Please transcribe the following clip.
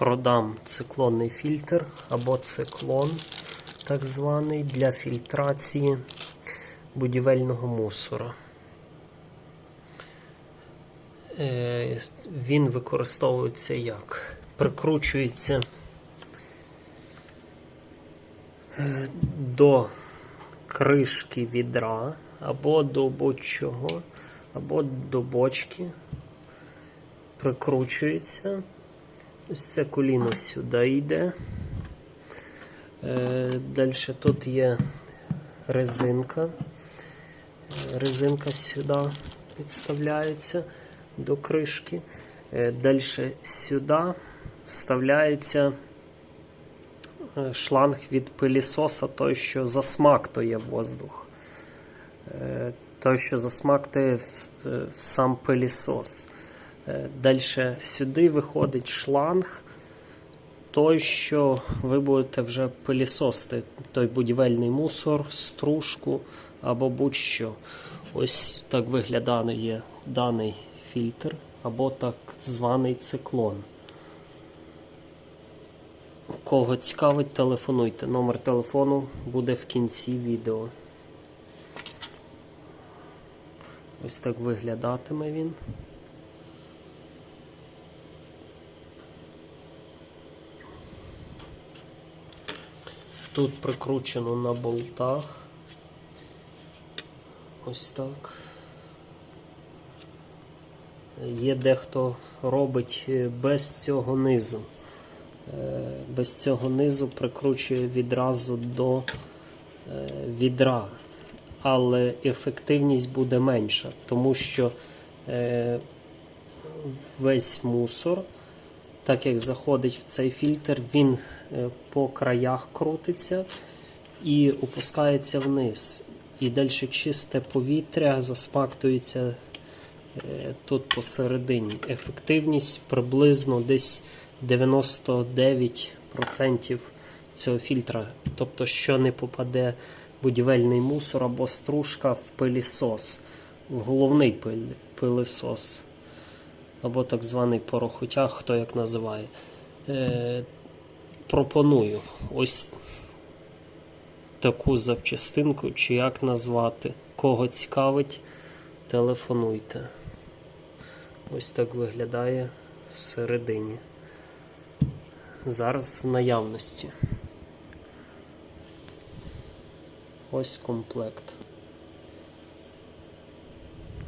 продам циклонний фільтр або циклон, так званий, для фільтрації будівельного мусора. Е, Він використовується як? Прикручується е, до кришки відра або до будь-чого, або до бочки. Прикручується. Ось це коліно сюди йде. Е, Далі тут є резинка. Е, Резинка сюди підставляється до кришки. Далі сюди вставляється е, шланг від пилісоса, той, що засмактує воздух. Е, Той, що засмактує е, в сам пилісос. Далі сюди виходить шланг, той, що ви будете вже пилісосити, той будівельний мусор, стружку або будь-що. Ось так виглядає даний фільтр або так званий циклон. Кого цікавить, телефонуйте. Номер телефону буде в кінці відео. Ось так виглядатиме він. Тут прикручено на болтах. Ось так. Є дехто робить е, без цього низу. Е, Без цього низу прикручує відразу до е, відра, але ефективність буде менша, тому що весь мусор, так як заходить в цей фільтр, він е, по краях крутиться і опускається вниз. І далі чисте повітря засмактується е, тут посередині. Ефективність приблизно десь 99% цього фільтра. Тобто, що не попаде будівельний мусор або стружка в пилісос, в головний пилисос, або так званий порохотяг, хто як називає. Е, пропоную ось таку запчастинку, чи як назвати. Кого цікавить, телефонуйте. Ось так виглядає всередині. Зараз в наявності. Ось комплект.